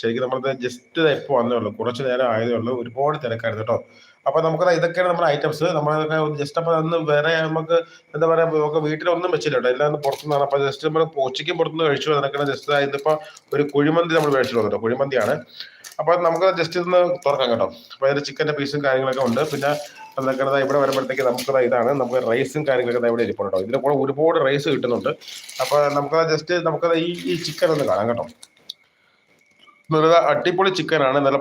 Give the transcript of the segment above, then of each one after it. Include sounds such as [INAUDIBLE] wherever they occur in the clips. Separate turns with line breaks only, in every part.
ശരിക്കും നമ്മളത് ജസ്റ്റ് ഇപ്പോൾ വന്നേ ഉള്ളൂ. കുറച്ച് നേരം ആയതേ ഉള്ളൂ. ഒരുപാട് തിരക്കായിരുന്നു കേട്ടോ. അപ്പൊ നമുക്ക് ഇതൊക്കെയാണ് നമ്മുടെ ഐറ്റംസ് നമ്മൾ ജസ്റ്റ് അപ്പൊ അന്ന് വേറെ നമുക്ക് എന്താ പറയാ നമുക്ക് വീട്ടിലൊന്നും വെച്ചില്ല കേട്ടോ. എല്ലാം പുറത്തുനിന്നാണ് അപ്പൊ ജസ്റ്റ് നമ്മൾ ഉച്ചയ്ക്ക് പുറത്തുനിന്ന് കഴിച്ചു അതൊക്കെ ജസ്റ്റ് ഇതിപ്പോ ഒരു കുഴിമന്തി നമ്മൾ മേടിച്ചു കേട്ടോ. കുഴിമന്തിയാണ്. അപ്പൊ നമുക്ക് ജസ്റ്റ് ഇതൊന്ന് തുറക്കാം കേട്ടോ. അപ്പൊ അതിന്റെ ചിക്കന്റെ പീസും കാര്യങ്ങളൊക്കെ ഉണ്ട്. പിന്നെ അതൊക്കെ ഇവിടെ വരുമ്പോഴത്തേക്ക് നമുക്ക് ഇതാണ്. നമുക്ക് റൈസും കാര്യങ്ങളൊക്കെ ഇവിടെ ഇരിപ്പുണ്ട് കേട്ടോ. ഇതിന്റെ കൂടെ ഒരുപാട് റൈസ് കിട്ടുന്നുണ്ട്. അപ്പൊ നമുക്ക് ജസ്റ്റ് നമുക്ക് ഈ ഈ ചിക്കൻ ഒന്ന് കാണാം കേട്ടോ. നല്ല അടിപൊളി ചിക്കനാണ് നല്ല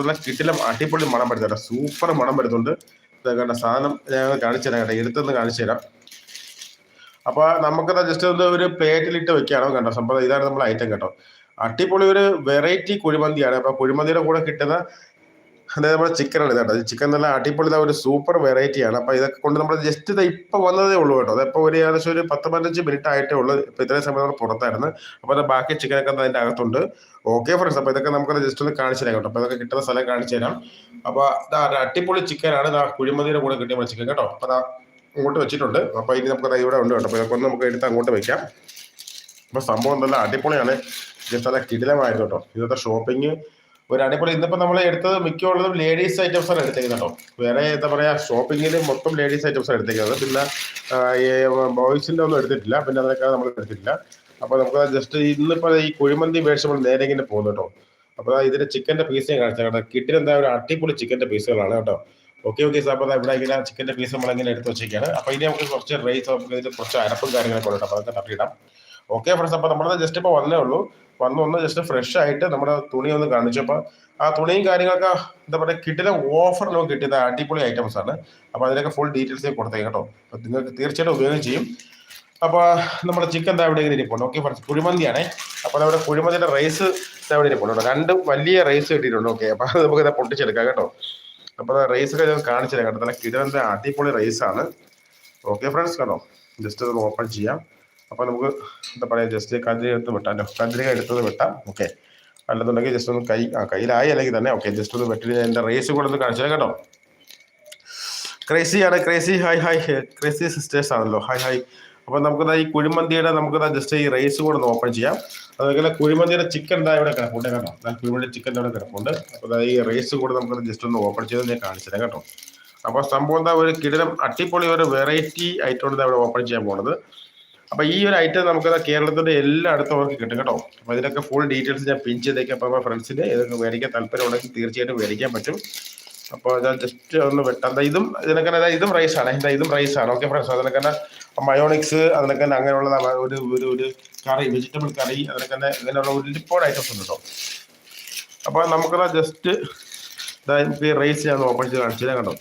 നല്ല കിട്ടിലും അടിപൊളി മണം വരുന്നുണ്ട്. സൂപ്പർ മണം വരുന്നുണ്ട്. കണ്ട സാധനം ഞാൻ കാണിച്ചു തരാം കേട്ടോ. എടുത്തൊന്ന് കാണിച്ചു തരാം. അപ്പൊ നമുക്കത് ജസ്റ്റ് ഒന്ന് ഒരു പ്ലേറ്റിലിട്ട് വെക്കുകയാണോ കേട്ടോ സംഭവം ഇതാണ് നമ്മുടെ ഐറ്റം കേട്ടോ. അടിപൊളി ഒരു വെറൈറ്റി കുഴിമന്തിയാണ്. അപ്പൊ കുഴിമന്തിയുടെ കൂടെ കിട്ടുന്ന അതായത് നമ്മുടെ ചിക്കനാണ് കേട്ടോ ചിക്കൻ നല്ല അടിപൊളി ഒരു സൂപ്പർ വെറൈറ്റിയാണ് അപ്പൊ ഇതൊക്കെ കൊണ്ട് നമ്മൾ ജസ്റ്റ് ഇത് ഇപ്പൊ വന്നതേ ഉള്ളൂ കേട്ടോ. അതിപ്പോ ഒരു ഏകദേശം ഒരു പത്ത് പതിനഞ്ച് മിനിറ്റ് ആയിട്ടേ ഉള്ളൂ. ഇപ്പൊ ഇത്രയും സമയം നമ്മൾ പുറത്തായിരുന്നു. അപ്പൊ അത് ബാക്കി ചിക്കനൊക്കെ അതിന്റെ അകത്തുണ്ട്. ഓക്കെ ഫ്രണ്ട്സ് അപ്പൊ ഇതൊക്കെ നമുക്ക് ജസ്റ്റ് ഒന്ന് കാണിച്ചു തരാം കേട്ടോ. അപ്പൊ ഇതൊക്കെ കിട്ടുന്ന സ്ഥലം കാണിച്ചു തരാം. അപ്പൊ ഇതാ അടിപൊളി ചിക്കനാണ് ഇതാ കുഴിമതിയുടെ കൂടെ കിട്ടിയ ചിക്കൻ കേട്ടോ. അപ്പൊ അതാ ഇങ്ങോട്ട് വെച്ചിട്ടുണ്ട്. അപ്പൊ ഇനി നമുക്ക് ദാ ഇവിടെ ഉണ്ട് കേട്ടോ. അപ്പൊ ഇതൊക്കെ നമുക്ക് എടുത്ത് അങ്ങോട്ട് വെക്കാം. അപ്പൊ സംഭവം നല്ല അടിപൊളിയാണ്. ജസ്റ്റ് നല്ല കിടിലമായിരുന്നു കേട്ടോ. ഇന്നത്തെ ഷോപ്പിംഗ് ഒരു ഇന്നിപ്പോ നമ്മൾ എടുത്തത് മിക്കുള്ളതും ലേഡീസ് ഐറ്റംസ് ആണ് എടുത്തേക്കുന്നത് കേട്ടോ. വേറെ എന്താ പറയാ ഷോപ്പിങ്ങിൽ മൊത്തം ലേഡീസ് ഐറ്റംസ് ആണ് എടുത്തേക്കുന്നത്. പിന്നെ ബോയ്സിന്റെ ഒന്നും എടുത്തിട്ടില്ല. പിന്നെ അതൊക്കെ നമ്മൾ എടുത്തിട്ടില്ല. അപ്പൊ നമുക്ക് ജസ്റ്റ് ഇന്നിപ്പോ ഈ കുഴിമന്തി മേടിച്ച് നമ്മൾ നേരെ ഇങ്ങനെ പോകുന്നു കേട്ടോ. അപ്പൊ ദാ ഇതിന്റെ ചിക്കന്റെ പീസ് ഞാൻ കാണിച്ചു കേട്ടോ. കിട്ടിന് എന്താ ഒരു അടിപൊളി ചിക്കന്റെ പീസുകളാണ് കേട്ടോ. ഓക്കെ ഓക്കെ സാർ അപ്പോൾ ഇവിടെ ഇങ്ങനെ ചിക്കന്റെ പീസ് നമ്മളിങ്ങനെ എടുത്ത് വെച്ചിരിക്കുകയാണ്. അപ്പൊ ഇനി നമുക്ക് കുറച്ച് റൈസ് നമുക്ക് ഇതിൽ കുറച്ച് അരപ്പും കാര്യങ്ങളൊക്കെ ഉണ്ട് അപ്പൊ അതൊക്കെ തട്ടിയിടാം. ഓക്കെ ഫ്രണ്ട്സ് അപ്പൊ നമ്മളത് ജസ്റ്റ് ഇപ്പൊ വന്നേ ഉള്ളൂ. വന്ന് ഒന്ന് ജസ്റ്റ് ഫ്രഷ് ആയിട്ട് നമ്മുടെ തുണി ഒന്ന് കാണിച്ചു. കാണിച്ചപ്പോൾ ആ തുണിയും കാര്യങ്ങളൊക്കെ എന്താ പറയുക കിട്ടുന്ന ഓഫർ നമുക്ക് കിട്ടിയത് അടിപൊളി ഐറ്റംസ് ആണ്. അപ്പൊ അതിലൊക്കെ ഫുൾ ഡീറ്റെയിൽസ് കൊടുത്തേക്ക് കേട്ടോ. അപ്പൊ നിങ്ങൾക്ക് തീർച്ചയായിട്ടും ഉപയോഗം ചെയ്യും. അപ്പൊ നമ്മുടെ ചിക്കൻ ഇവിടെ ഇങ്ങനെ ഇരിപ്പുണ്ട്. ഓക്കെ ഫ്രണ്ട്സ് കുഴിമന്തിയാണേ. അപ്പൊ നമ്മുടെ കുഴിമന്തിന്റെ റൈസ് ഇവിടെ ഇരിപ്പുണ്ട് രണ്ട് വലിയ റൈസ് കിട്ടിയിട്ടുണ്ട്. ഓക്കെ അപ്പൊ അത് നമുക്ക് ഇതാ പൊട്ടിച്ചെടുക്കാം കേട്ടോ. അപ്പൊ റൈസ് ഒക്കെ ഞാൻ കാണിച്ചു തരാം കേട്ടോ. നല്ല കിടന്ന അടിപൊളി റൈസ് ആണ്. ഓക്കെ ഫ്രണ്ട്സ് കേട്ടോ ജസ്റ്റ് ഒന്ന് ഓപ്പൺ ചെയ്യാം. അപ്പൊ നമുക്ക് എന്താ പറയാ ജസ്റ്റ് കതിരി എടുത്ത് വിട്ടാലോ? കതിരിക എടുത്തത് വെട്ടാം. ഓക്കെ. അല്ലെന്നുണ്ടെങ്കിൽ ജസ്റ്റ് ഒന്ന് കൈ ആ കയ്യിലായി അല്ലെങ്കിൽ തന്നെ. ഓക്കെ ജസ്റ്റ് ഒന്ന് വെട്ടിട്ട് ഞാൻ എന്റെ റേസ് കൂടെ ഒന്ന് കാണിച്ചു കേട്ടോ. ക്രേസി ആണ് crazy hi hi. Crazy sisters ആണല്ലോ. Hi hi. അപ്പൊ നമുക്ക് ഈ കുഴിമന്തിയുടെ നമുക്ക് ജസ്റ്റ് ഈ റൈസ് കൂടെ ഒന്ന് ഓപ്പൺ ചെയ്യാം. അതുപോലെ കുഴിമന്തിയുടെ ചിക്കൻ ഇതാ ഇവിടെ കിടപ്പുണ്ട് കേട്ടോ. ഞാൻ കുഴിമന്തി ചിക്കൻ ഇവിടെ കിടപ്പുണ്ട്. അപ്പൊ ഈ റൈസ് കൂടെ നമുക്ക് ജസ്റ്റ് ഒന്ന് ഓപ്പൺ ചെയ്ത് ഞാൻ കാണിച്ചു തരാം കേട്ടോ. അപ്പൊ സംഭവം എന്താ ഒരു കിടിലം അട്ടിപ്പൊളി ഒരു വെറൈറ്റി ഐറ്റം ഉണ്ട് ഇവിടെ ഓപ്പൺ ചെയ്യാൻ പോകുന്നത് അപ്പൊ ഈ ഒരു ഐറ്റം നമുക്ക് കേരളത്തിന്റെ എല്ലാ എല്ലായിടത്തും അവർക്ക് കിട്ടും കേട്ടോ. അപ്പൊ ഇതിനൊക്കെ ഫുൾ ഡീറ്റെയിൽസ് ഞാൻ പിൻ ചെയ്തേക്കാം. അപ്പൊ ഫ്രണ്ട്സിന് ഇതൊക്കെ മേടിക്കാൻ താല്പര്യം ഉണ്ടെങ്കിൽ തീർച്ചയായിട്ടും മേടിക്കാൻ പറ്റും. അപ്പോൾ ഞാൻ ജസ്റ്റ് ഒന്ന് വെട്ടാം. ഇതും ഇതിനൊക്കെ ദാ ഇതും റൈസ് ആണ്. ഇതാ ഇതും റൈസ് ആണ്. ഓക്കെ ഫ്രണ്ട്സ് അതിനൊക്കെ മയോണിക്സ് അതിനൊക്കെ അങ്ങനെയുള്ള ഒരു ഒരു ഒരു കറി വെജിറ്റബിൾ കറി അതിനൊക്കെ ഇങ്ങനെയുള്ള ഒരുപാട് ഐറ്റംസ് ഉണ്ട് കേട്ടോ. അപ്പോൾ നമുക്ക് ജസ്റ്റ് ഇതാ എനിക്ക് റൈസ് ഞാൻ ഓപ്പൺ ചെയ്ത് കാണിച്ചു കേട്ടോ.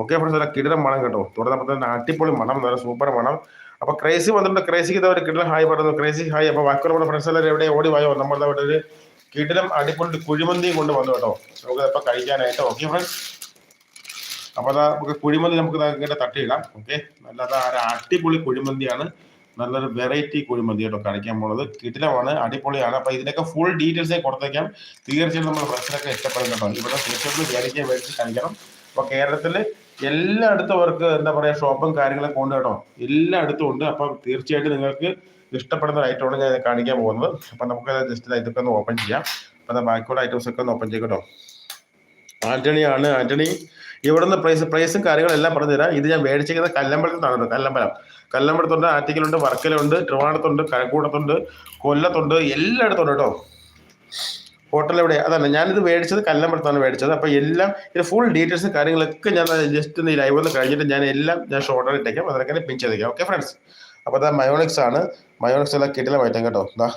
ഓക്കെ ഫ്രണ്ട്സ് അല്ല മണം കേട്ടോ. തുടർന്നപ്പോൾ തന്നെ അടിപൊളി മണം നല്ല സൂപ്പർ മണം. അപ്പൊ ക്രേസി വന്നിട്ടുണ്ട് ക്രേസിക്ക് ഒരു കിടിലം ഹായ് പറഞ്ഞു ക്രേസി ഹായ് അപ്പൊ ബാക്കിയുള്ള നമ്മുടെ ഫ്രണ്ട്സ് എല്ലാവരും എവിടെ ഓടി വായോ? നമ്മൾ അവിടെ ഒരു കിടിലം അടിപൊളി കുഴിമന്തിയും കൊണ്ട് വന്നു കേട്ടോ. നമുക്ക് ഇപ്പൊ കഴിക്കാനായിട്ട് ഓക്കെ ഫ്രണ്ട്സ് അപ്പൊ അതാ നമുക്ക് കുഴിമന്തി നമുക്ക് ഇങ്ങനെ തട്ടിയിടാം ഓക്കെ നല്ലതാ ഒരു അടിപൊളി കുഴിമന്തിയാണ്. നല്ലൊരു വെറൈറ്റി കുഴിമന്തി കേട്ടോ കഴിക്കാൻ പോകുന്നത് കിടിലമാണ് അടിപൊളിയാണ്. അപ്പൊ ഇതിനൊക്കെ ഫുൾ ഡീറ്റെയിൽസ് കൊടുത്തേക്കാം. തീർച്ചയായും നമ്മൾ ഫ്രണ്ട്സിനൊക്കെ ഇഷ്ടപ്പെടും കേട്ടോ. ഇവിടെ തീർച്ചയായിട്ടും വിചാരിക്കാൻ മേടിച്ച് കഴിക്കണം. അപ്പൊ കേരളത്തിൽ എല്ലായിടത്തും അവർക്ക് എന്താ പറയാ ഷോപ്പും കാര്യങ്ങളും ഉണ്ട് കേട്ടോ. എല്ലായിടത്തും ഉണ്ട്. അപ്പൊ തീർച്ചയായിട്ടും നിങ്ങൾക്ക് ഇഷ്ടപ്പെടുന്ന ഐറ്റമാണ് ഞാൻ കാണിക്കാൻ പോകുന്നത്. അപ്പൊ നമുക്ക് ജസ്റ്റ് ഇതൊക്കെ ഒന്ന് ഓപ്പൺ ചെയ്യാം. അപ്പൊ ബാക്കിയുള്ള ഐറ്റംസ് ഒക്കെ ഒന്ന് ഓപ്പൺ ചെയ്യാം കേട്ടോ. ആന്റണി ആണ്. ആന്റണി ഇവിടുന്ന് പ്രൈസ് പ്രൈസും കാര്യങ്ങളും എല്ലാം പറഞ്ഞു തരാം. ഇത് ഞാൻ മേടിച്ചിരിക്കുന്നത് കല്ലമ്പലത്തിൽ നിന്നാണ് കല്ലമ്പലം. കല്ലമ്പലത്തുണ്ട് ആറ്റിക്കലുണ്ട് വർക്കലുണ്ട് ട്രിവാണത്തുണ്ട് കഴക്കൂടത്തുണ്ട് കൊല്ലത്തുണ്ട് എല്ലായിടത്തും ഉണ്ട് കേട്ടോ. ഹോട്ടൽ എവിടെ? അതല്ല ഞാനിത് മേടിച്ചത് കല്ലമ്പലത്താണ് മേടിച്ചത്. അപ്പോൾ എല്ലാം ഇത് ഫുൾ ഡീറ്റെയിൽസും കാര്യങ്ങളൊക്കെ ഞാൻ ജസ്റ്റ് ഈ ലൈവ് ഒന്ന് കഴിഞ്ഞിട്ട് ഞാൻ എല്ലാം ഞാൻ ഷോർട്ട് ഇട്ടേക്കാം. അതൊക്കെ പിൻ ചെയ്തേക്കാം. ഓക്കെ ഫ്രണ്ട്സ് അപ്പോൾ അതാ മയോണിക്സ് ആണ്. മയോണിക്സ് എല്ലാം കിട്ടില്ല മാറ്റം കേട്ടോ. എന്താ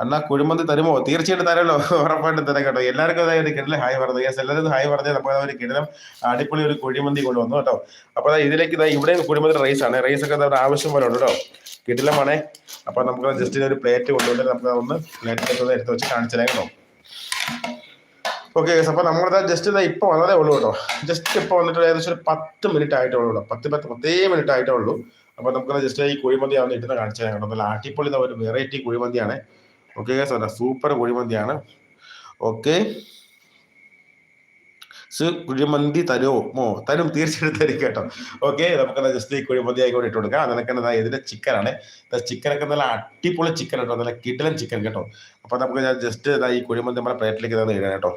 അണ്ണാ കുഴിമന്തി തരുമോ? തീർച്ചയായിട്ടും തരാമല്ലോ ഉറപ്പായിട്ടും തരാം കേട്ടോ. എല്ലാവർക്കും അതായത് കിടലം ഹായ് പറഞ്ഞു. യെസ് എല്ലാവരും ഹായ് പറഞ്ഞാൽ നമുക്ക് ഒരു കിടലം അടിപൊളി ഒരു കുഴിമന്തി കൊണ്ടുവന്നു കേട്ടോ. അപ്പോൾ ഇതിലേക്ക് ഇതാ ഇവിടെ കുഴിമന്തി റൈസ് ആണ്. റൈസ് ഒക്കെ ആവശ്യം പോലെ ഉണ്ട് കേട്ടോ. കിടിലമാണേ അപ്പോൾ നമുക്ക് ജസ്റ്റ് ഒരു പ്ലേറ്റ് കൊണ്ടുവന്നിട്ട് നമുക്ക് ഒന്ന് പ്ലേറ്റിൽ എടുത്ത് വെച്ച് കാണിച്ചു തരാം കേട്ടോ. ഓക്കെ അപ്പോൾ നമ്മളിതാ ജസ്റ്റ് ഇതാ ഇപ്പോൾ വന്നതേ ഉള്ളൂ കേട്ടോ. ജസ്റ്റ് ഇപ്പോൾ വന്നിട്ട് ഏകദേശം ഒരു പത്ത് മിനിറ്റ് ആയിട്ടേ ഉള്ളൂ പത്ത് പത്ത് പത്തേ മിനിറ്റ് ആയിട്ടേ ഉള്ളൂ. അപ്പോൾ നമുക്ക് ജസ്റ്റ് ഈ കുഴിമന്തി ആവുന്ന ഇട്ടുന്ന കാണിച്ചു തരാം കേട്ടോ. നല്ല അടിപൊളി ഒരു വെറൈറ്റി കുഴിമന്തിയാണ്. ഓക്കെ സൂപ്പർ കുഴിമന്തിയാണ്. ഓക്കെ കുഴിമന്തി തരുമോ തരും തീർച്ചയായിട്ടും തരും കേട്ടോ. ഓക്കെ നമുക്ക് ജസ്റ്റ് ഈ കുഴിമന്തി ആയിക്കോട്ടെ ഇട്ട് കൊടുക്കാം. അതിനൊക്കെ ഇതിന്റെ ചിക്കനാണ് ചിക്കനൊക്കെ നല്ല അടിപൊളി ചിക്കൻ കേട്ടോ. നല്ല കിടലൻ ചിക്കൻ കേട്ടോ. അപ്പൊ നമുക്ക് ഞാൻ ജസ്റ്റ് ഈ കുഴിമന്തി നമ്മുടെ പ്ലേറ്റിലേക്ക് തന്നെ ഇടാം കേട്ടോ.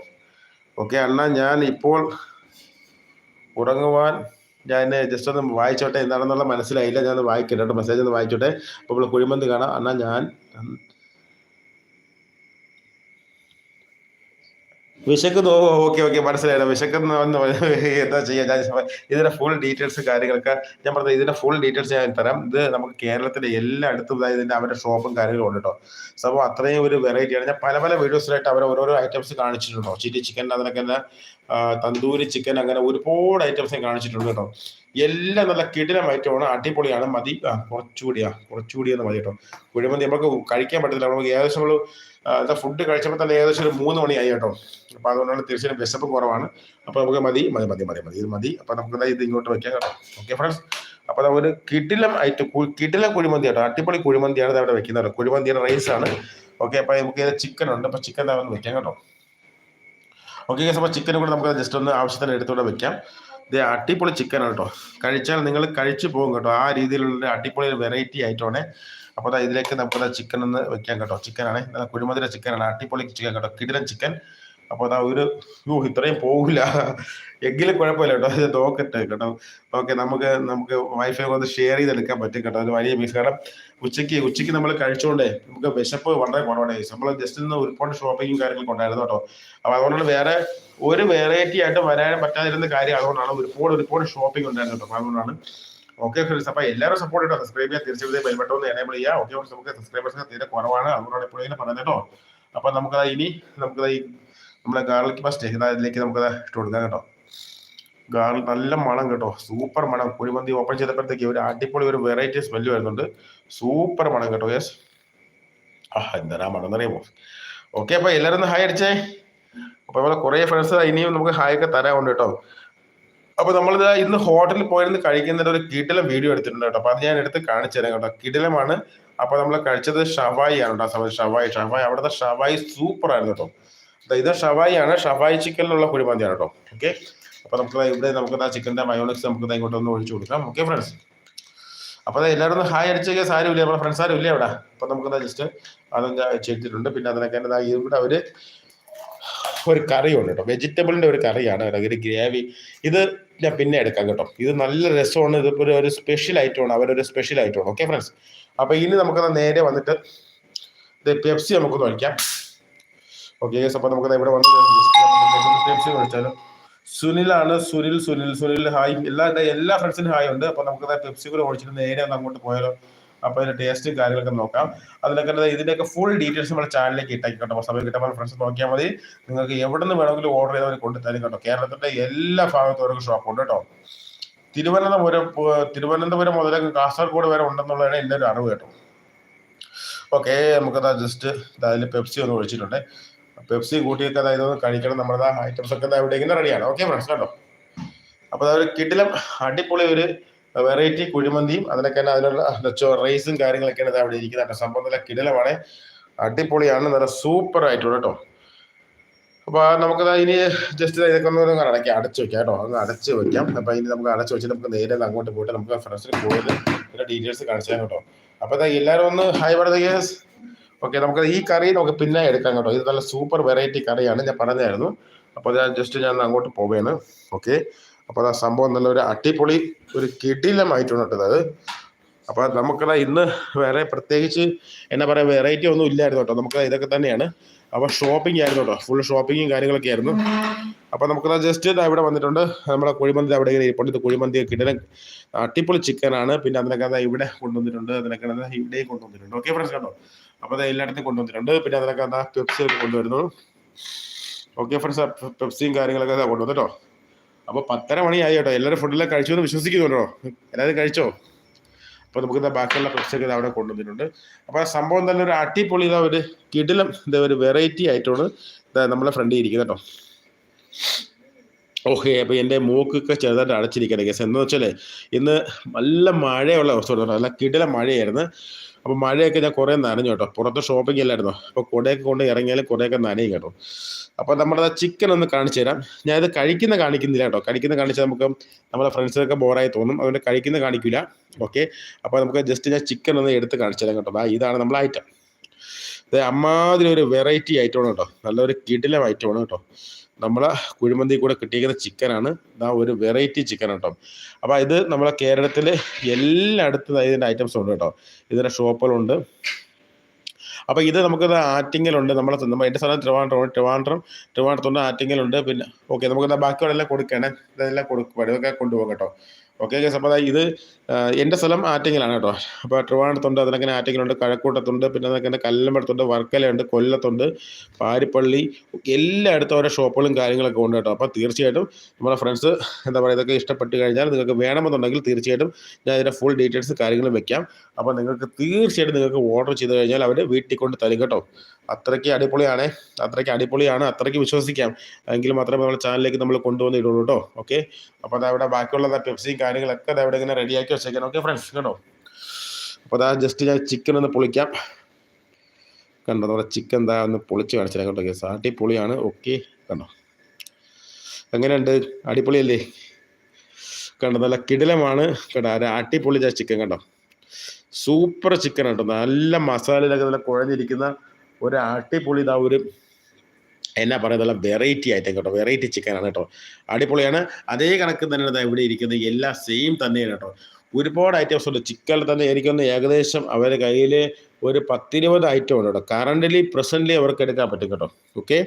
ഓക്കെ അണ്ണാ ഞാൻ ഇപ്പോൾ ഉറങ്ങുവാൻ ഞാൻ ജസ്റ്റ് ഒന്ന് വായിച്ചോട്ടെ. എന്താണെന്നുള്ള മനസ്സിലായില്ല. ഞാൻ വായിക്കട്ടെ കേട്ടോ. മെസ്സേജ് ഒന്ന് വായിച്ചോട്ടെ. അപ്പോൾ കുഴിമന്തി കാണാം. അണ്ണാ ഞാൻ വിശക്കുന്നു. ഓക്കെ ഓക്കെ മനസ്സിലായില്ല. വിശക്കുന്ന [LAUGHS] എന്താ ചെയ്യാൻ ഞാൻ ഇതിന്റെ ഫുൾ ഡീറ്റെയിൽസ് കാര്യങ്ങളൊക്കെ ഞാൻ പറഞ്ഞത് ഇതിന്റെ ഫുൾ ഡീറ്റെയിൽസ് ഞാൻ തരാം. ഇത് നമുക്ക് കേരളത്തിലെ എല്ലായിടത്തും ഇതിന്റെ അവരുടെ ഷോപ്പും കാര്യങ്ങളും ഉണ്ട് കേട്ടോ സംഭവം അത്രയും ഒരു വെറൈറ്റിയാണ് ഞാൻ പല പല വീഡിയോസിലായിട്ട് അവർ ഓരോരോ ഐറ്റംസ് കാണിച്ചിട്ടുണ്ടോ ചില്ലി ചിക്കൻ അതിനൊക്കെ തന്നെ തന്തൂരി ചിക്കൻ അങ്ങനെ ഒരുപാട് ഐറ്റംസ് ഞാൻ കാണിച്ചിട്ടുണ്ട് കേട്ടോ എല്ലാം നല്ല കിടിലമായിട്ട് ഐറ്റമാണ് അടിപൊളിയാണ്. മതി. ആ കുറച്ചുകൂടിയാ കുറച്ചുകൂടി എന്ന് മതി കേട്ടോ. കുഴിമന്തി നമുക്ക് കഴിക്കാൻ പറ്റത്തില്ല. നമുക്ക് ഏകദേശം നമ്മൾ എന്താ ഫുഡ് കഴിച്ചപ്പോൾ തന്നെ ഏകദേശം ഒരു മൂന്ന് മണിയായി കേട്ടോ. അപ്പോൾ അതുകൊണ്ടാണ് തീർച്ചയായും വിശപ്പ് കുറവാണ്. അപ്പോൾ നമുക്ക് മതി മതി മതി മതി മതി. ഇത് മതി. അപ്പോൾ നമുക്ക് ഇത് ഇങ്ങോട്ട് വെക്കാം കേട്ടോ. ഓക്കെ ഫ്രണ്ട്സ് അപ്പോൾ ഒരു കിടിലം ഐറ്റം കിടിലം കുഴിമന്തി കേട്ടോ. അടിപൊളി കുഴിമന്തിയാണ് അവിടെ വെക്കുന്നത് കുഴിമന്തിയുടെ റൈസ് ആണ്. ഓക്കെ അപ്പോൾ നമുക്ക് ചിക്കൻ ഉണ്ട്. അപ്പോൾ ചിക്കൻ തന്നെ വെക്കാം കേട്ടോ. ഓക്കെ അപ്പോൾ ചിക്കനും കൂടെ നമുക്ക് ജസ്റ്റ് ഒന്ന് ആവശ്യത്തിന് എടുത്തുകൂടെ വെക്കാം. ഇത് അടിപൊളി ചിക്കൻ കേട്ടോ കഴിച്ചാൽ നിങ്ങൾ കഴിച്ചു പോകും കേട്ടോ. ആ രീതിയിലുള്ള അടിപൊളി വെറൈറ്റി ആയിട്ടാണ്. അപ്പോൾ ഇതിലേക്ക് നമുക്ക് ചിക്കൻ ഒന്ന് വെക്കാം കേട്ടോ. ചിക്കനാണ് കുഴിമതിര ചിക്കനാണ് അടിപൊളി ചിക്കൻ കേട്ടോ. കിടിലൻ ചിക്കൻ അപ്പോൾ അതാ ഒരു യൂ ഇത്രയും പോകില്ല എങ്കിലും കുഴപ്പമില്ല കേട്ടോ. നോക്കട്ടെ കേട്ടോ. ഓക്കെ നമുക്ക് നമുക്ക് വൈഫൈ ഒന്ന് ഷെയർ ചെയ്തെടുക്കാൻ പറ്റും കേട്ടോ. അത് വലിയ മീൻസ് കാരണം ഉച്ചയ്ക്ക് ഉച്ചയ്ക്ക് നമ്മൾ കഴിച്ചുകൊണ്ടേ നമുക്ക് വിശപ്പ് വളരെ കുറവാണ്. നമ്മൾ ജസ്റ്റ് നിന്ന് ഒരുപാട് ഷോപ്പിങ്ങും കാര്യങ്ങളൊക്കെ ഉണ്ടായിരുന്നു കേട്ടോ. അപ്പോൾ അതുകൊണ്ടാണ് വേറെ ഒരു വെറൈറ്റി ആയിട്ട് വരാൻ പറ്റാതിരുന്ന കാര്യം അതുകൊണ്ടാണ് ഒരുപാട് ഒരുപാട് ഷോപ്പിംഗ് ഉണ്ടായിരുന്നു കേട്ടോ. അതുകൊണ്ടാണ്. ഓക്കെ ഫ്രണ്ട്സ് അപ്പൊ എല്ലാവരും സപ്പോർട്ട് കേട്ടോ സബ്സ്ക്രൈബ് ചെയ്യാൻ തീർച്ചയായും ബെൽബട്ടൺ ഒന്ന് എനേബിൾ ചെയ്യാം. ഓക്കെ നമുക്ക് സബ്സ്ക്രൈബേഴ്സ് തീരെ കുറവാണ്. അതുകൊണ്ടാണ് ഇപ്പോഴും പറയുന്നത് കേട്ടോ. അപ്പൊ നമുക്ക് ഇനി നമുക്ക് ഈ നമ്മളെ ഗാർലിക് ഇതാ ഇതിലേക്ക് നമുക്ക് ഇട്ട് കൊടുക്കാം കേട്ടോ. ഗാർലിക് നല്ല മണം കേട്ടോ. സൂപ്പർ മണം. കുഴിമന്തി ഓപ്പൺ ചെയ്തപ്പോഴത്തേക്ക് ഒരു അടിപൊളി ഒരു വെറൈറ്റി സ്മെല്ല് വരുന്നുണ്ട്. സൂപ്പർ മണം കേട്ടോ യെസ് ആ എന്താ മണം എന്നറിയുമോ? ഓക്കെ അപ്പോൾ എല്ലാവരും ഹായ് അടിച്ചേ. അപ്പൊ നമ്മളെ കുറെ ഫ്രണ്ട്സ് ഇനിയും നമുക്ക് ഹായ് ഒക്കെ തരാറുണ്ട് കേട്ടോ. അപ്പോൾ നമ്മളിത് ഇന്ന് ഹോട്ടലിൽ പോയിരുന്ന് കഴിക്കുന്നതിന്റെ ഒരു കിടിലം വീഡിയോ എടുത്തിട്ടുണ്ട് കേട്ടോ. അപ്പോൾ അത് ഞാൻ എടുത്ത് കാണിച്ചു തരാം കേട്ടോ. കിടിലമാണ്. അപ്പൊ നമ്മൾ കഴിച്ചത് ഷവായി ആണ് കേട്ടോ. ഷവായി ഷവായി. അവിടുത്തെ ഷവായി സൂപ്പർ ആയിരുന്നു കേട്ടോ. ഇത് ഷവായി ആണ് ഷവായി ചിക്കനിലുള്ള കുഴിമന്തിയാണ് കേട്ടോ. ഓക്കെ അപ്പൊ നമുക്ക് ഇവിടെ നമുക്ക് ആ ചിക്കന്റെ മയോണിക്സ് നമുക്ക് ഇങ്ങോട്ട് ഒന്ന് ഒഴിച്ചു കൊടുക്കാം. ഓക്കെ ഫ്രണ്ട്സ് അപ്പൊ എല്ലാവരും ഒന്ന് ഹായ് അടിച്ച സാരും ഇല്ലേ നമ്മുടെ ഫ്രണ്ട്സ് ആരും ഇല്ല അവിടെ അപ്പൊ നമുക്ക് ജസ്റ്റ് അതെന്താ ചെയ്തിട്ടുണ്ട്. പിന്നെ അതിനൊക്കെ ഇവിടെ അവർ ഒരു കറിയുണ്ട് കേട്ടോ. വെജിറ്റബിളിന്റെ ഒരു കറിയാണ് ഒരു ഗ്രേവി. ഇത് ഞാൻ പിന്നെ എടുക്കാം കേട്ടോ. ഇത് നല്ല രസമാണ്. ഇതിപ്പോ ഒരു സ്പെഷ്യൽ ഐറ്റമാണ് അവരൊരു സ്പെഷ്യൽ ഐറ്റമാണ് ഓക്കെ ഫ്രണ്ട്സ് അപ്പൊ ഇനി നമുക്ക് നേരെ വന്നിട്ട് പെപ്സി നമുക്കൊന്ന് കഴിക്കാം ഓക്കെ അപ്പൊ നമുക്ക് ഇവിടെ വന്ന്. സുനിൽ സുനിലാണ് സുനിൽ സുനിൽ സുനിൽ ഹായ് എല്ലാ എല്ലാ ഫ്രണ്ട്സിനും ഹായ് ഉണ്ട്. അപ്പൊ നമുക്ക് പെപ്സി കൂടെ ഓടിച്ചിട്ട് നേരെ ഒന്ന് അങ്ങോട്ട് പോയാലോ. അപ്പൊ അതിന്റെ ടേസ്റ്റും കാര്യങ്ങളൊക്കെ നോക്കാം. അതിനൊക്കെ ഇതിന്റെയൊക്കെ ഫുൾ ഡീറ്റെയിൽസ് നമ്മുടെ ചാനലിലേക്ക് ഇട്ടേക്ക് കേട്ടോ സമയം കിട്ടുമ്പോൾ ഫ്രണ്ട്സ് നോക്കിയാൽ മതി. നിങ്ങൾക്ക് എവിടെ നിന്ന് വേണമെങ്കിലും ഓർഡർ ചെയ്തവർ കൊണ്ടു തരും കേട്ടോ കേരളത്തിന്റെ എല്ലാ ഭാഗത്തും ഷോപ്പ് ഉണ്ട് കേട്ടോ. തിരുവനന്തപുരം തിരുവനന്തപുരം മുതൽ കാസർഗോഡ് വരെ ഉണ്ടെന്നുള്ളതാണ് എന്റെ ഒരു അറിവ് കേട്ടോ. ഓക്കെ നമുക്കതാ ജസ്റ്റ് അതിൽ പെപ്സി ഒന്ന് ഒഴിച്ചിട്ടുണ്ട്. പെപ്സി കൂട്ടിയൊക്കെ അതായത് കഴിക്കണം നമ്മുടെ ഐറ്റംസ് ഒക്കെ എവിടെയെങ്കിലും റെഡിയാണ് ഓക്കെ ഫ്രണ്ട്സ് കേട്ടോ അപ്പോൾ അതൊരു കിടിലം അടിപൊളി ഒരു വെറൈറ്റി കുഴിമന്തിയും അതിനൊക്കെ തന്നെ അതിനുള്ള റൈസും കാര്യങ്ങളൊക്കെയാണ് ഇത് അവിടെ ഇരിക്കുന്നത് സംഭവം നല്ല കിടിലമാണ്. അടിപൊളിയാണ് നല്ല സൂപ്പർ ആയിട്ടുള്ള കേട്ടോ അപ്പൊ നമുക്ക് ഇനി ജസ്റ്റ് ഇതൊക്കെ ഒന്ന് അടയ്ക്കാം അടച്ചു വെക്കാം കേട്ടോ ഒന്ന് അടച്ചു വെക്കാം. അപ്പൊ ഇനി നമുക്ക് അടച്ചു വെച്ചിട്ട് നമുക്ക് നേരെ അങ്ങോട്ട് പോയിട്ട് നമുക്ക് ഫ്രണ്ട്സിന് കൂടുതൽ ഡീറ്റെയിൽസ് കാണിച്ചു തരാം കേട്ടോ അപ്പൊ എല്ലാവരും ഒന്ന് ഹായ് പറയുക ഓക്കെ നമുക്ക് ഈ കറി നമുക്ക് പിന്നെ എടുക്കാം കേട്ടോ. ഇത് നല്ല സൂപ്പർ വെറൈറ്റി കറിയാണ്. ഞാൻ പറഞ്ഞായിരുന്നു. അപ്പോൾ ഞാൻ ജസ്റ്റ് ഞാൻ അങ്ങോട്ട് പോവുകയാണ് ഓക്കെ അപ്പോൾ ആ സംഭവം നല്ല ഒരു അടിപൊളി ഒരു കിടിലമായിട്ടാണ് കേട്ടത് അപ്പോൾ നമുക്കത് ഇന്ന് വേറെ പ്രത്യേകിച്ച് എന്നാ പറയുക വെറൈറ്റി ഒന്നും ഇല്ലായിരുന്നു കേട്ടോ. നമുക്ക് ഇതൊക്കെ തന്നെയാണ്. അപ്പോൾ ഷോപ്പിംഗ് ആയിരുന്നു കേട്ടോ. ഫുൾ ഷോപ്പിങ്ങും കാര്യങ്ങളൊക്കെ ആയിരുന്നു. അപ്പോൾ നമുക്കത് ജസ്റ്റ് ഇവിടെ വന്നിട്ടുണ്ട്. നമ്മുടെ കുഴിമന്തി അവിടെ ഇങ്ങനെ ഇരിപ്പുണ്ട്. ഇത് കുഴിമന്തി കിടലൻ അടിപൊളി ചിക്കനാണ് പിന്നെ അതിനൊക്കെ ഇവിടെ കൊണ്ടുവന്നിട്ടുണ്ട്. അതിനൊക്കെ ഇവിടെയും കൊണ്ടുവന്നിട്ടുണ്ട്. ഓക്കെ ഫ്രണ്ട്സ് കേട്ടോ അപ്പോൾ അത് എല്ലായിടത്തും കൊണ്ടുവന്നിട്ടുണ്ട് പിന്നെ അതിനൊക്കെ എന്താ പെപ്സി ഒക്കെ കൊണ്ടുവരുന്നു. ഓക്കെ ഫ്രണ്ട്സ് പെപ്സിയും കാര്യങ്ങളൊക്കെ കൊണ്ടുവന്നു കേട്ടോ. അപ്പോൾ പത്തര മണിയായി കേട്ടോ. എല്ലാവരും ഫുഡെല്ലാം കഴിച്ചു എന്ന് വിശ്വസിക്കുന്നുണ്ടോ? എല്ലാവരും കഴിച്ചോ? അപ്പോൾ നമുക്ക് ഇതാ ബാക്കിയുള്ള പ്രശ്നങ്ങൾ അവിടെ കൊണ്ടുവന്നിട്ടുണ്ട്. അപ്പോൾ ആ സംഭവം തന്നെ ഒരു അടിപൊളി ഇതാ ഒരു കിടിലം എന്താ ഒരു വെറൈറ്റി ആയിട്ടാണ് നമ്മളെ ഫ്രണ്ട് ഇരിക്കുന്നത് കേട്ടോ. ഓക്കെ അപ്പോൾ എന്റെ മൂക്കൊക്കെ ചെറുതായിട്ട് അടച്ചിരിക്കണം കേസ് എന്താണെന്ന് വെച്ചാൽ ഇന്ന് നല്ല മഴയുള്ള അവസ്ഥ നല്ല കിടില മഴയായിരുന്നു. അപ്പോൾ മഴയൊക്കെ ഞാൻ കുറേ നനഞ്ഞു കേട്ടോ. പുറത്ത് ഷോപ്പിംഗ് അല്ലായിരുന്നു. അപ്പോൾ കുടയൊക്കെ കൊണ്ട് ഇറങ്ങിയാലും കുറേയൊക്കെ നനയും കേട്ടോ. അപ്പോൾ നമ്മുടെ ചിക്കൻ ഒന്ന് കാണിച്ചു തരാം. ഇത് കഴിക്കുന്ന കാണിക്കുന്നില്ല കേട്ടോ. കഴിക്കുന്ന കാണിച്ചാൽ നമുക്ക് നമ്മുടെ ഫ്രണ്ട്സിനൊക്കെ ബോറായി തോന്നും. അതുകൊണ്ട് കഴിക്കുന്ന കാണിക്കില്ല ഓക്കെ അപ്പോൾ നമുക്ക് ജസ്റ്റ് ഞാൻ ചിക്കൻ ഒന്ന് എടുത്ത് കാണിച്ചു തരാം കേട്ടോ. ഇതാണ് നമ്മളെ ഐറ്റം ഇത് അമ്മാതിരി ഒരു വെറൈറ്റി ഐറ്റമാണ് കേട്ടോ. നല്ലൊരു കിടിലം ഐറ്റമാണ് കേട്ടോ. നമ്മളെ കുഴിമന്തി കൂടെ കിട്ടിയിരിക്കുന്ന ചിക്കനാണ്. ഇതാ ഒരു വെറൈറ്റി ചിക്കൻ കേട്ടോ അപ്പോൾ ഇത് നമ്മളെ കേരളത്തിൽ എല്ലായിടത്തും ഇതിന്റെ ഐറ്റംസ് ഉണ്ട് കേട്ടോ. ഇതിന്റെ ഷോപ്പുകളുണ്ട് അപ്പോൾ ഇത് നമുക്ക് ആറ്റിങ്ങലുണ്ട്. നമ്മളെ നമ്മൾ എന്റെ സ്ഥലം ട്രിവാൻഡ്രം ട്രിവാൻഡ്രം ട്രിവാൻഡ്രത്തുണ്ട് ആറ്റിങ്ങലുണ്ട്. പിന്നെ ഓക്കെ നമുക്കിത് എല്ലാം കൊടുക്കണേ. ഇതെല്ലാം കൊടുക്കും ഇതൊക്കെ കൊണ്ടുപോകാം കേട്ടോ. ഓക്കെ ഗൈസ് അപ്പോൾ ഇത് ആ, എന്റെ സ്ഥലം ആറ്റിങ്ങലാണ് കേട്ടോ. അപ്പോൾ ട്രിവാണത്തുണ്ട് അതിനൊക്കെ ആറ്റിങ്ങലുണ്ട് കഴക്കൂട്ടത്തുണ്ട് പിന്നെ അതൊക്കെ കല്ലമ്പടത്തുണ്ട് വർക്കലയുണ്ട് കൊല്ലത്തുണ്ട് പാരിപ്പള്ളി എല്ലായിടത്തും ഓരോ ഷോപ്പുകളും കാര്യങ്ങളൊക്കെ ഉണ്ട് കേട്ടോ. അപ്പോൾ തീർച്ചയായിട്ടും നമ്മുടെ ഫ്രണ്ട്സ് എന്താ പറയുക ഇതൊക്കെ ഇഷ്ടപ്പെട്ട് കഴിഞ്ഞാൽ നിങ്ങൾക്ക് വേണമെന്നുണ്ടെങ്കിൽ തീർച്ചയായിട്ടും ഞാൻ ഇതിന്റെ ഫുൾ ഡീറ്റെയിൽസ് കാര്യങ്ങളും വെക്കാം. അപ്പോൾ നിങ്ങൾക്ക് തീർച്ചയായിട്ടും നിങ്ങൾക്ക് ഓർഡർ ചെയ്ത് കഴിഞ്ഞാൽ അവർ വീട്ടിൽ കൊണ്ട് തരും കേട്ടോ. അത്രയ്ക്ക് അടിപൊളിയാണ് അത്രയ്ക്ക് അടിപൊളിയാണ് അത്രയ്ക്ക് വിശ്വസിക്കാം. എങ്കിൽ മാത്രമേ നമ്മുടെ ചാനലിലേക്ക് നമ്മൾ കൊണ്ടുവന്ന് ഇടുള്ളൂ കേട്ടോ. ഓക്കെ അപ്പോൾ അത് അവിടെ ബാക്കിയുള്ള പെപ്സിയും കാര്യങ്ങളൊക്കെ അത് അവിടെ ഇങ്ങനെ റെഡിയാക്കി വെച്ചേക്കണം. ഓക്കെ ഫ്രണ്ട്സ് കേട്ടോ അപ്പോൾ അതാ ജസ്റ്റ് ഞാൻ ചിക്കൻ ഒന്ന് പൊളിക്കാം. കണ്ടോ നമ്മുടെ ചിക്കൻ എന്താ ഒന്ന് പൊളിച്ച് കാണിച്ചു കേട്ടോ കേസ് അടിപൊളിയാണ്. ഓക്കെ കണ്ടോ? എങ്ങനെയുണ്ട്? അടിപൊളിയല്ലേ? കണ്ടോ നല്ല കിടിലമാണ്. കേട്ടോ അടിപൊളി ചിക്കൻ കണ്ടോ? സൂപ്പർ ചിക്കൻ കേട്ടോ. നല്ല മസാലയിലൊക്കെ നല്ല കുഴഞ്ഞിരിക്കുന്ന ഒരു അടിപൊളി ഇതാ ഒരു എന്നാ പറയുന്നത്? വെറൈറ്റി ഐറ്റം കേട്ടോ. വെറൈറ്റി ചിക്കനാണ് കേട്ടോ. അടിപൊളിയാണ്. അതേ കണക്ക് തന്നെ ഇവിടെ ഇരിക്കുന്നത്. എല്ലാം സെയിം തന്നെയാണ് കേട്ടോ. ഒരുപാട് ഐറ്റംസ് ഉണ്ട്. ചിക്കനിൽ തന്നെ എനിക്കൊന്ന് ഏകദേശം അവരുടെ കയ്യിൽ ഒരു പത്തിരുപത് ഐറ്റം ഉണ്ട് കേട്ടോ. കറന്റലി പ്രസന്റ്ലി അവർക്ക് എടുക്കാൻ പറ്റും കേട്ടോ. Okay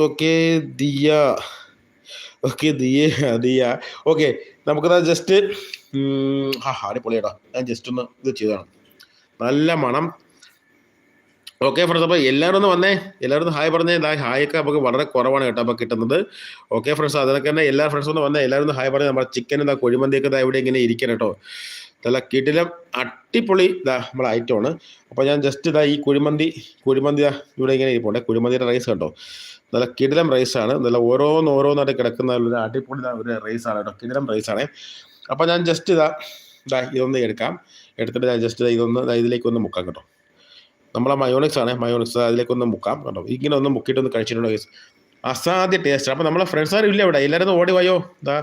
okay Diya. Okay Diya Diya. Okay നമുക്കത് ജസ്റ്റ് ആ അടിപൊളി കേട്ടോ. ഞാൻ ജസ്റ്റ് ഒന്ന് ഇത് ചെയ്തതാണ്. നല്ല മണം. ഓക്കെ ഫ്രണ്ട്സ് അപ്പോൾ എല്ലാവരും ഒന്ന് വന്നേ. എല്ലാവരും ഒന്ന് ഹായ് പറഞ്ഞേ. ഇതാ ഹായ് ഒക്കെ നമുക്ക് വളരെ കുറവാണ് കേട്ടോ അപ്പോൾ കിട്ടുന്നത്. ഓക്കെ ഫ്രണ്ട്സ് അതൊക്കെ തന്നെ എല്ലാ ഫ്രണ്ട്സും ഒന്ന് വന്നേ. എല്ലാവരും ഒന്ന് ഹായ് പറഞ്ഞേ. നമ്മുടെ ചിക്കൻ എന്താ കുഴിമന്തിയൊക്കെ ഇതാ ഇവിടെ ഇങ്ങനെ ഇരിക്കണം കേട്ടോ. നല്ല കിടിലം അട്ടിപ്പൊളി ഇതാ നമ്മളെ ഐറ്റമാണ് അപ്പോൾ ഞാൻ ജസ്റ്റ് ഇതാ ഈ കുഴിമന്തി കുഴിമന്തി ഇവിടെ ഇങ്ങനെ ഇരിപ്പുണ്ട്. കുഴിമന്തിയുടെ റൈസ് കേട്ടോ നല്ല കിടിലം റൈസാണ് നല്ല ഓരോന്ന് ഓരോന്നായിട്ട് കിടക്കുന്ന ഒരു അടിപൊളി ഒരു റൈസാണ് കേട്ടോ. കിടിലം റൈസാണ് അപ്പോൾ ഞാൻ ജസ്റ്റ് ഇതാ ഇതാ ഇതൊന്ന് എടുക്കാം. എടുത്തിട്ട് ഞാൻ ജസ്റ്റ് ഇതൊന്ന് ദാ ഇതിലേക്ക് ഒന്ന് മുക്കാം കേട്ടോ. നമ്മളെ മയോണിക്സ് ആണ് മയോണിക്സ് അതിലേക്ക് ഒന്ന് മുക്കാം കേട്ടോ ഇങ്ങനെ ഒന്ന് മുക്കിയിട്ട് ഒന്ന് കഴിച്ചിട്ടുണ്ടോ? അസാധ്യ ടേസ്റ്റ് അപ്പോൾ നമ്മളെ ഫ്രണ്ട്സ് ആരും ഇല്ല ഇവിടെ. എല്ലാവരും ഓടി വയ്യോ ഇതാ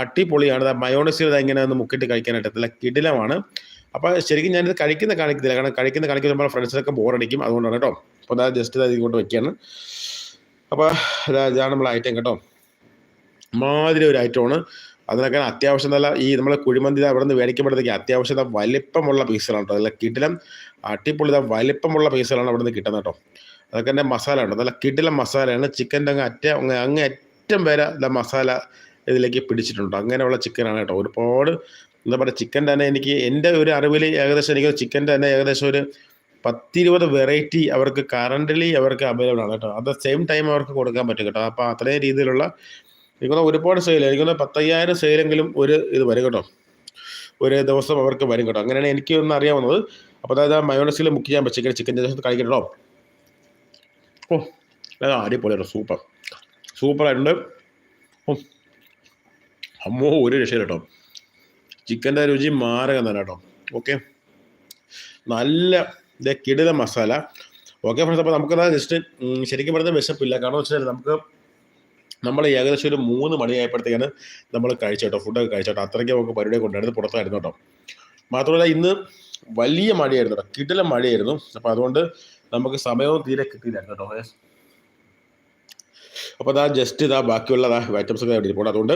അടിപൊളിയാണ്. ഇതാ മയോണിക്സ് ഇതാ ഇങ്ങനെ ഒന്ന് മുക്കിയിട്ട് കഴിക്കാനായിട്ട്. നല്ല കിടിലമാണ്. അപ്പോൾ ശരിക്കും ഞാനിത് കഴിക്കുന്ന കാണിക്കത്തില്ല. കാരണം കഴിക്കുന്ന കാണിക്കുന്ന നമ്മളെ ഫ്രണ്ട്സിനൊക്കെ ബോറടിക്കും അതുകൊണ്ടാണ് കേട്ടോ. അപ്പോൾ അതാ ജസ്റ്റ് ഇതാ ഇങ്ങോട്ട് വയ്ക്കുകയാണ് അപ്പോൾ ഇതാ ഇതാണ് നമ്മളെ ഐറ്റം കേട്ടോ. മാതിരി ഒരു ഐറ്റമാണ് അതിനൊക്കെ അത്യാവശ്യം നല്ല ഈ നമ്മൾ കുഴിമന്തി അവിടെ നിന്ന് മേടിക്കുമ്പോഴത്തേക്ക് അത്യാവശ്യം നല്ല വലിപ്പമുള്ള പീസുകളാണ് കേട്ടോ. നല്ല കിടിലം ഇതാ വലിപ്പമുള്ള പീസുകളാണ് അവിടെ നിന്ന് കിട്ടുന്നത് കേട്ടോ. അതൊക്കെ തന്നെ മസാല ഉണ്ട്. നല്ല കിടിലം മസാലയാണ്. ചിക്കന്റെ അങ്ങ് അറ്റ അങ്ങ് അറ്റം വരെ ഇതാ മസാല ഇതിലേക്ക് പിടിച്ചിട്ടുണ്ട്. അങ്ങനെയുള്ള ചിക്കനാണ് കേട്ടോ. ഒരുപാട് എന്താ പറയുക ചിക്കൻ തന്നെ എനിക്ക് എന്റെ ഒരു അറിവിൽ ഏകദേശം എനിക്ക് ചിക്കന്റെ തന്നെ ഏകദേശം ഒരു പത്തിരുപത് വെറൈറ്റി അവർക്ക് കറന്റലി അവർക്ക് അവൈലബിൾ ആണ് കേട്ടോ. അറ്റ് ദ സെയിം ടൈം അവർക്ക് കൊടുക്കാൻ പറ്റും കേട്ടോ. അപ്പോൾ അത്രയും രീതിയിലുള്ള എനിക്കൊന്ന് ഒരുപാട് സെയിൽ എനിക്കൊന്ന് പത്തയ്യായിരം സെയിലെങ്കിലും ഒരു ഇത് വരും കേട്ടോ. ഒരു ദിവസം അവർക്ക് വരും കേട്ടോ. അങ്ങനെയാണ് എനിക്ക് ഒന്ന് അറിയാവുന്നത്. അപ്പോൾ അതായത് ആ മയോണസിൽ ബുക്ക് ചെയ്യാൻ പറ്റും ചിക്കൻ ചിക്കൻ കഴിക്കട്ടോ. ഓ അതാ അടിപൊളി കേട്ടോ. സൂപ്പർ സൂപ്പറായിട്ടുണ്ട് ഓ അമ്മോ ഒരു രക്ഷയില്ല കേട്ടോ. ചിക്കന്റെ രുചി മാരകം തന്നെ കേട്ടോ. ഓക്കെ നല്ല കിടില മസാല. ഓക്കെ ഫ്രണ്ട്സ് അപ്പോൾ നമുക്കത് ജസ്റ്റ് ശരിക്കും പറഞ്ഞാൽ വിശപ്പില്ല. കാരണം വെച്ചാൽ നമുക്ക് നമ്മൾ ഏകദേശം ഒരു മൂന്ന് മണിയായപ്പോഴത്തേക്കാണ് നമ്മൾ കഴിച്ചു കേട്ടോ ഫുഡൊക്കെ കഴിച്ചോട്ടോ അത്രയ്ക്ക് നമുക്ക് പരിപാടി കൊണ്ടായിരുന്നു പുറത്തായിരുന്നു കേട്ടോ. മാത്രമല്ല ഇന്ന് വലിയ മഴയായിരുന്നു കേട്ടോ കിടിലം മഴയായിരുന്നു. അപ്പോൾ അതുകൊണ്ട് നമുക്ക് സമയവും തീരെ കിട്ടിയില്ല കേട്ടോ. അപ്പോൾ അതാ ജസ്റ്റ് ഇതാ ബാക്കിയുള്ള ഐറ്റംസ് ഒക്കെ ഇരിപ്പുണ്ട് അതുകൊണ്ട്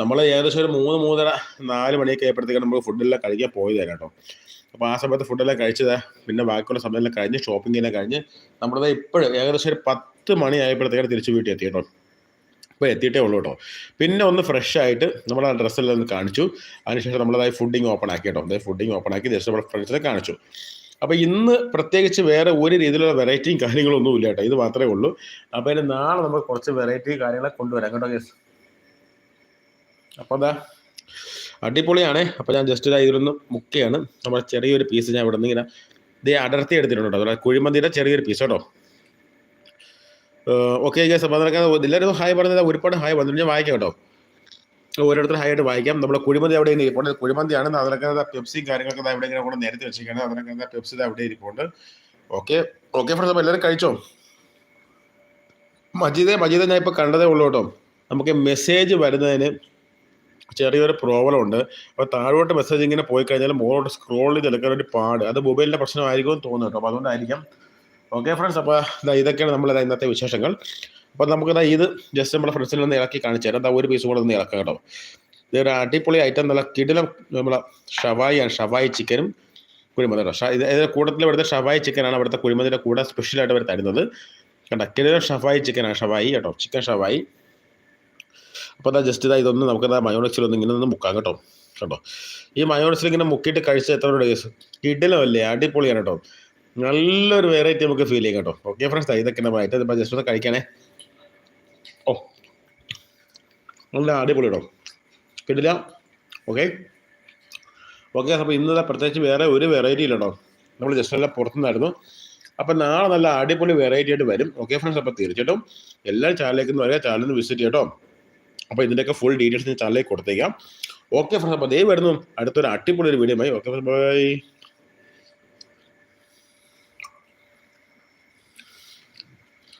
നമ്മൾ ഏകദേശം ഒരു മൂന്ന് മൂന്നര നാല് മണിയൊക്കെ ആയപ്പോഴത്തേക്കാണ് നമ്മൾ ഫുഡെല്ലാം കഴിക്കാൻ പോയതാണ് കേട്ടോ. അപ്പോൾ ആ സമയത്ത് ഫുഡെല്ലാം കഴിച്ചത് പിന്നെ ബാക്കിയുള്ള സമയമെല്ലാം കഴിഞ്ഞ് ഷോപ്പിംഗ് എല്ലാം കഴിഞ്ഞ് നമ്മളിത് ഇപ്പോഴും ഏകദേശം ഒരു പത്ത് മണി ആയപ്പോഴത്തേക്കാണ് തിരിച്ചു വീട്ടിൽ എത്തി കേട്ടോ. ഇപ്പോൾ എത്തിയിട്ടേ ഉള്ളൂ കേട്ടോ. പിന്നെ ഒന്ന് ഫ്രഷ് ആയിട്ട് നമ്മൾ ആ ഡ്രസ്സെല്ലാം ഒന്ന് കാണിച്ചു. അതിനുശേഷം നമ്മളതായി ഫുഡിങ് ഓപ്പൺ ആക്കി കേട്ടോ അതായത് ഫുഡിങ് ഓപ്പൺ ആക്കി ജസ്റ്റ് നമ്മുടെ ഫ്രണ്ട്സിനെ കാണിച്ചു. അപ്പോൾ ഇന്ന് പ്രത്യേകിച്ച് വേറെ ഒരു രീതിയിലുള്ള വെറൈറ്റിയും കാര്യങ്ങളൊന്നും ഇല്ല കേട്ടോ. ഇത് മാത്രമേ ഉള്ളൂ. അപ്പോൾ അതിന് നാളെ നമ്മൾ കുറച്ച് വെറൈറ്റി കാര്യങ്ങളെ കൊണ്ടുവരാം. കേട്ടോ ഗസ് അപ്പോൾ അതാ അടിപൊളിയാണ്. അപ്പോൾ ഞാൻ ജസ്റ്റ് ഇതാ ഇതിലൊന്ന് മുക്കയാണ്. നമ്മുടെ ചെറിയൊരു പീസ് ഞാൻ ഇവിടെ നിന്ന് ഇങ്ങനെ ഇതേ അടർത്തി എടുത്തിട്ടുണ്ട് കേട്ടോ. കുഴിമന്തിയുടെ ചെറിയൊരു പീസ് കേട്ടോ. ഓക്കെ ഗൈസ് അപ്പോൾ അതൊക്കെ എല്ലാവരും ഹായ് പറഞ്ഞത് ഒരുപാട് ഹായ് പറഞ്ഞു ഞാൻ വായിക്കാം കേട്ടോ. ഓരോരുത്തർ ഹായ് ആയിട്ട് വായിക്കാം. നമ്മുടെ കുഴിമന്തി അവിടെ ഇരിപ്പുണ്ട്. കുഴിമന്തിയാണ് അതിനൊക്കെ പെപ്സിയും കാര്യങ്ങളൊക്കെ അവിടെ ഇങ്ങനെ കൂടെ നേരത്തെ വെച്ചിരിക്കുകയാണ് അതിനൊക്കെ പെപ്സി അവിടെ ഇരിപ്പുണ്ട്. ഓക്കെ ഓക്കെ ഫ്രണ്ട്സ് അപ്പോൾ എല്ലാവരും കഴിച്ചോ? മജീദെ മജീദെ ഞാൻ ഇപ്പോൾ കണ്ടതേ ഉള്ളൂ കേട്ടോ. നമുക്ക് മെസ്സേജ് വരുന്നതിന് ചെറിയൊരു പ്രോബ്ലം ഉണ്ട്. അപ്പോൾ താഴോട്ട് മെസ്സേജ് ഇങ്ങനെ പോയി കഴിഞ്ഞാൽ മുകളോട്ട് സ്ക്രോൾ ചെയ്ത് എടുക്കാൻ ഒരു പാട്. അത് മൊബൈലിന്റെ പ്രശ്നമായിരിക്കും എന്ന് തോന്നുന്നു കേട്ടോ. അപ്പോൾ അതുകൊണ്ടായിരിക്കാം ഓക്കെ ഫ്രണ്ട്സ് അപ്പോൾ ദാ ഇതൊക്കെയാണ് നമ്മളെ ഇന്നത്തെ വിശേഷങ്ങൾ. അപ്പോൾ നമുക്ക് ദാ ഇത് ജസ്റ്റ് നമ്മുടെ ഫ്രണ്ട്സിൽ നിന്ന് ഇളക്കി കാണിച്ചു തരാം. ഒരു പീസ് കൂടെ ഒന്ന് ഇളക്കാം കേട്ടോ. ഇതൊരു അടിപൊളി ഐറ്റം നല്ല കിടിലം നമ്മളെ ഷവായിയാണ്. ഷവായി ചിക്കനും കുഴിമതി കേട്ടോ. ഇത് കൂട്ടത്തിൽ ഇവിടുത്തെ ഷവായി ചിക്കനാണ് ഇവിടുത്തെ കുഴിമതിയുടെ കൂടെ സ്പെഷ്യലായിട്ട് അവർ തരുന്നത്. കേട്ടോ കിടിലം ഷവായി ചിക്കനാണ്. ഷവായി കേട്ടോ. ചിക്കൻ ഷവായി. അപ്പോൾ അതാ ജസ്റ്റ് ഇതാ ഇതൊന്ന് നമുക്ക് ഇതാ മയോണക്സിലൊന്ന് ഇങ്ങനെ ഒന്ന് മുക്കാം കേട്ടോ. കേട്ടോ ഈ മയോണക്സിൽ ഇങ്ങനെ മുക്കിയിട്ട് കഴിച്ചാൽ എത്ര കേസ് കിടിലമല്ലേ അടിപൊളിയാണ് കേട്ടോ. നല്ലൊരു വെറൈറ്റി നമുക്ക് ഫീൽ ചെയ്യാം കേട്ടോ. ഓക്കെ ഫ്രണ്ട്സ് ഇതൊക്കെ നമ്മൾ ഐറ്റം ഇപ്പോൾ ജസ്റ്റ് ഒന്ന് കഴിക്കണേ. ഓ. നല്ല അടിപൊളി കേട്ടോ. കിട്ടില്ല ഓക്കെ ഓക്കെ അപ്പോൾ ഇന്നത്തെ പ്രത്യേകിച്ച് വേറെ ഒരു വെറൈറ്റി ഇല്ല കേട്ടോ. നമ്മൾ ജസ്റ്റ് എല്ലാം പുറത്തുനിന്നായിരുന്നു. അപ്പം നാളെ നല്ല അടിപൊളി വെറൈറ്റി ആയിട്ട് വരും. ഓക്കെ ഫ്രണ്ട്സ് അപ്പോൾ തീർച്ചയായിട്ടും എല്ലാ ചാനലിലേക്കും ചാനലിൽ വിസിറ്റ് ചെയ്യട്ടോ അപ്പോൾ ഇതിന്റെയൊക്കെ ഫുൾ ഡീറ്റെയിൽസ് ഞാൻ ചാനലിലേക്ക് കൊടുത്തേക്കാം. ഓക്കെ ഫ്രണ്ട്സ് അപ്പോൾ ദേ വരുന്നു. അടുത്തൊരു അടിപൊളി ഒരു വീഡിയോ ഓക്കെ ഫ്രണ്ട്സ് ബൈ